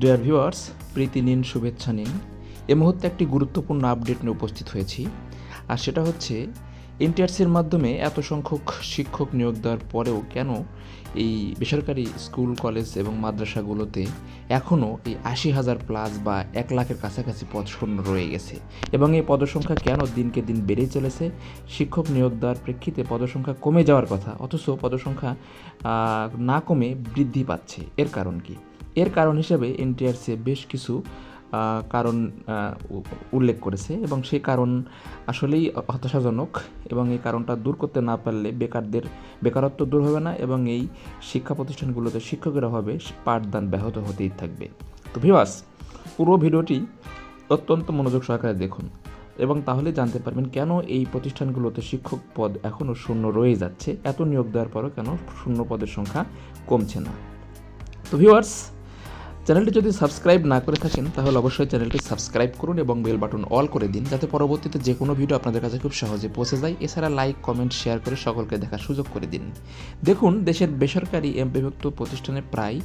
Dear viewers প্রীতি নিন, শুভেচ্ছা নিন। এ মুহূর্তে একটি গুরুত্বপূর্ণ আপডেট নিয়ে উপস্থিত হয়েছি। আর সেটা হচ্ছে এনটিআরসির মাধ্যমে এত সংখ্যক শিক্ষক নিয়োগ দেওয়ার পরেও কেন এই বেসরকারি স্কুল, কলেজ এবং মাদ্রাসাগুলোতে এখনও এই আশি হাজার প্লাস বা এক লাখের কাছাকাছি পদ শূন্য রয়ে গেছে? এবং এই পদসংখ্যা কেন দিনকে দিন বেড়েই চলেছে? শিক্ষক নিয়োগ দেওয়ার প্রেক্ষিতে পদসংখ্যা কমে যাওয়ার কথা, অথচ পদসংখ্যা না কমে বৃদ্ধি পাচ্ছে। এর কারণ কি? এর কারণ হিসেবে এনটিআরসি বেশ কিছু কারণ উল্লেখ করেছে এবং সেই কারণ আসলেই হতাশাজনক এবং এই কারণটা দূর করতে না পারলে বেকারদের, বেকারত্ব দূর হবে না এবং এই শিক্ষা প্রতিষ্ঠানগুলোতে শিক্ষকের অভাবে পাঠদান ব্যাহত হতেই থাকবে। তো ভিওয়াস পুরো ভিডিওটি অত্যন্ত মনোযোগ সহকারে দেখুন এবং তাহলে জানতে পারবেন কেন এই প্রতিষ্ঠানগুলোতে শিক্ষক পদ এখনও শূন্য রয়ে যাচ্ছে। এত নিয়োগ দেওয়ার পরও কেন শূন্য পদের সংখ্যা কমছে না। তো ভিউয়ার্স চ্যানেলটি যদি সাবস্ক্রাইব না করে থাকেন, তাহলে অবশ্যই চ্যানেলটি সাবস্ক্রাইব করুন এবং বেল বাটন অল করে দিন, যাতে পরবর্তীতে যে কোনো ভিডিও আপনাদের কাছে খুব সহজে পৌঁছে যায়। এছাড়া লাইক, কমেন্ট, শেয়ার করে সকলকে দেখার সুযোগ করে দিন। দেখুন, দেশের বেসরকারি এম বিভক্ত প্রতিষ্ঠানে প্রায়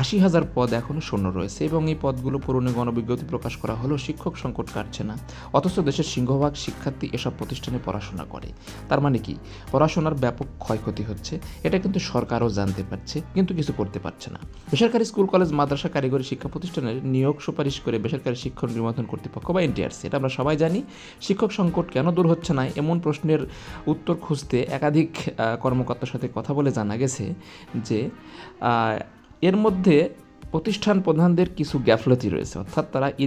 আশি হাজার পদ এখনও শূন্য রয়েছে এবং এই পদগুলো পূরণে গণবিজ্ঞপ্তি প্রকাশ করা হলেও শিক্ষক সংকট কাটছে না। অথচ দেশের সিংহভাগ শিক্ষার্থী এসব প্রতিষ্ঠানে পড়াশোনা করে। তার মানে কি? পড়াশোনার ব্যাপক ক্ষয়ক্ষতি হচ্ছে। এটা কিন্তু সরকারও জানতে পারছে, কিন্তু কিছু করতে পারছে না। বেসরকারি স্কুল, কলেজ, মাদ্রাসা কারিগরি শিক্ষা প্রতিষ্ঠানের নিয়োগ সুপারিশ করে বেসরকারি শিক্ষক নির্বাচন কর্তৃপক্ষ বা এনটিআরসি। এটা আমরা সবাই জানি। শিক্ষক সংকট কেন দূর হচ্ছে না? এমন প্রশ্নের উত্তর খুঁজতে একাধিক কর্মকর্তার সাথে কথা বলে জানা গেছে যে এর মধ্যে প্রতিষ্ঠান প্রধানদের কিছু গ্যাফলতি রয়েছে। অর্থাৎ তারা ই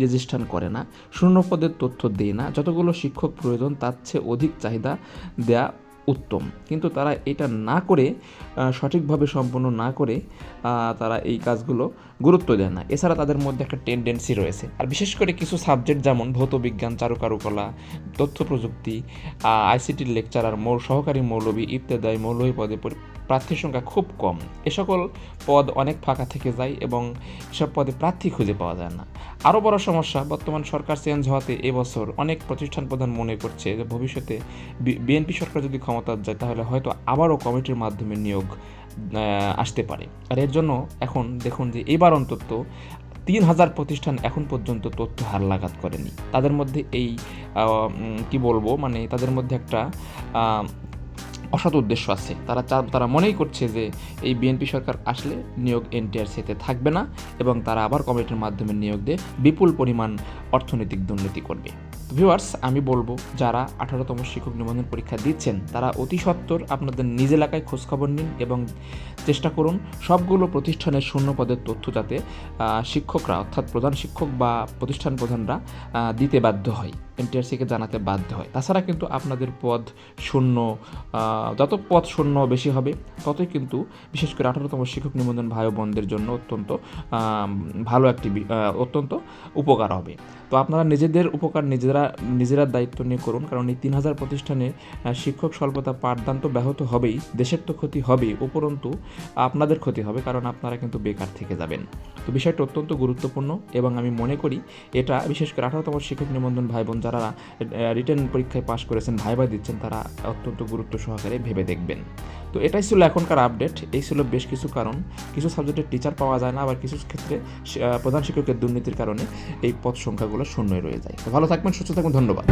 করে না শূন্য পদের তথ্য দেয় না। যতগুলো শিক্ষক প্রয়োজন, তার চেয়ে অধিক চাহিদা দেয়া উত্তম। কিন্তু তারা এটা না করে সঠিকভাবে সম্পন্ন না করে তারা এই কাজগুলো গুরুত্ব দেয় না। এছাড়া তাদের মধ্যে একটা টেন্ডেন্সি রয়েছে। আর বিশেষ করে কিছু সাবজেক্ট যেমন ভৌত বিজ্ঞান চারুকারুকলা তথ্য প্রযুক্তি আইসিটির লেকচারার মৌ সহকারী মৌলবী ইত্যাদি মৌলবী পদে প্রার্থীর সংখ্যা খুব কম। এ সকল পদ অনেক ফাঁকা থেকে যায় এবং এসব পদে প্রার্থী খুঁজে পাওয়া যায় না। আরও বড় সমস্যা, বর্তমান সরকার চেঞ্জ হওয়াতে এবছর অনেক প্রতিষ্ঠান প্রধান মনে করছে যে ভবিষ্যতে বিএনপি সরকার যদি ক্ষমতা যায়, তাহলে হয়তো আবারও কমিটির মাধ্যমে নিয়োগ আসতে পারে। আর এর জন্য এখন দেখুন যে এবার অন্তত তিন হাজার প্রতিষ্ঠান এখন পর্যন্ত তথ্য হার লাগাত করেনি। তাদের মধ্যে এই কি বলব মানে তাদের মধ্যে একটা অসৎ উদ্দেশ্য আছে। তারা তারা মনেই করছে যে এই বিএনপি সরকার আসলে নিয়োগ এনটিআরসিতে থাকবে না এবং তারা আবার কমিটির মাধ্যমে নিয়োগ দিয়ে বিপুল পরিমাণ অর্থনৈতিক দুর্নীতি করবে। ভিউয়ার্স আমি বলব, যারা আঠারোতম শিক্ষক নিবন্ধন পরীক্ষা দিচ্ছেন, তারা অতি সত্বর আপনাদের নিজ এলাকায় খোঁজখবর নিন এবং চেষ্টা করুন সবগুলো প্রতিষ্ঠানের শূন্য পদের তথ্য যাতে শিক্ষকরা, অর্থাৎ প্রধান শিক্ষক বা প্রতিষ্ঠান প্রধানরা দিতে বাধ্য হয়, এনটিআরসিকে জানাতে বাধ্য হয়। তাছাড়া কিন্তু আপনাদের পদ শূন্য যত পদ শূন্য বেশি হবে, ততই কিন্তু বিশেষ করে আঠারোতম শিক্ষক নিবন্ধন ভাই বোনদের জন্য অত্যন্ত ভালো একটি অত্যন্ত উপকার হবে। তো আপনারা নিজেদের উপকার নিজেরা নিজেরা দায়িত্ব নিয়ে করুন, কারণ এই তিন হাজার প্রতিষ্ঠানে শিক্ষক স্বল্পতা পাঠদান তো ব্যাহত হবেই, দেশের তো ক্ষতি হবেই, উপরন্তু আপনাদের ক্ষতি হবে, কারণ আপনারা কিন্তু বেকার থেকে যাবেন। তো বিষয়টা অত্যন্ত গুরুত্বপূর্ণ, এবং আমি মনে করি এটা বিশেষ করে আঠারোতম শিক্ষক নিবন্ধন ভাই বোন যারা রিটার্ন পরীক্ষায় পাশ করেছেন ভাইবা দিচ্ছেন, তারা অত্যন্ত গুরুত্ব সহকারে ভেবে দেখবেন। তো এটাই ছিল এখনকার আপডেট, এই ছিল বেশ কিছু কারণ, কিছু সাবজেক্টের টিচার পাওয়া যায় না, আবার কিছু ক্ষেত্রে প্রধান শিক্ষকের দুর্নীতির কারণে এই পদ সংখ্যাগুলো শূন্যই রয়ে যায়। ভালো থাকবেন, সুস্থ থাকবেন ধন্যবাদ।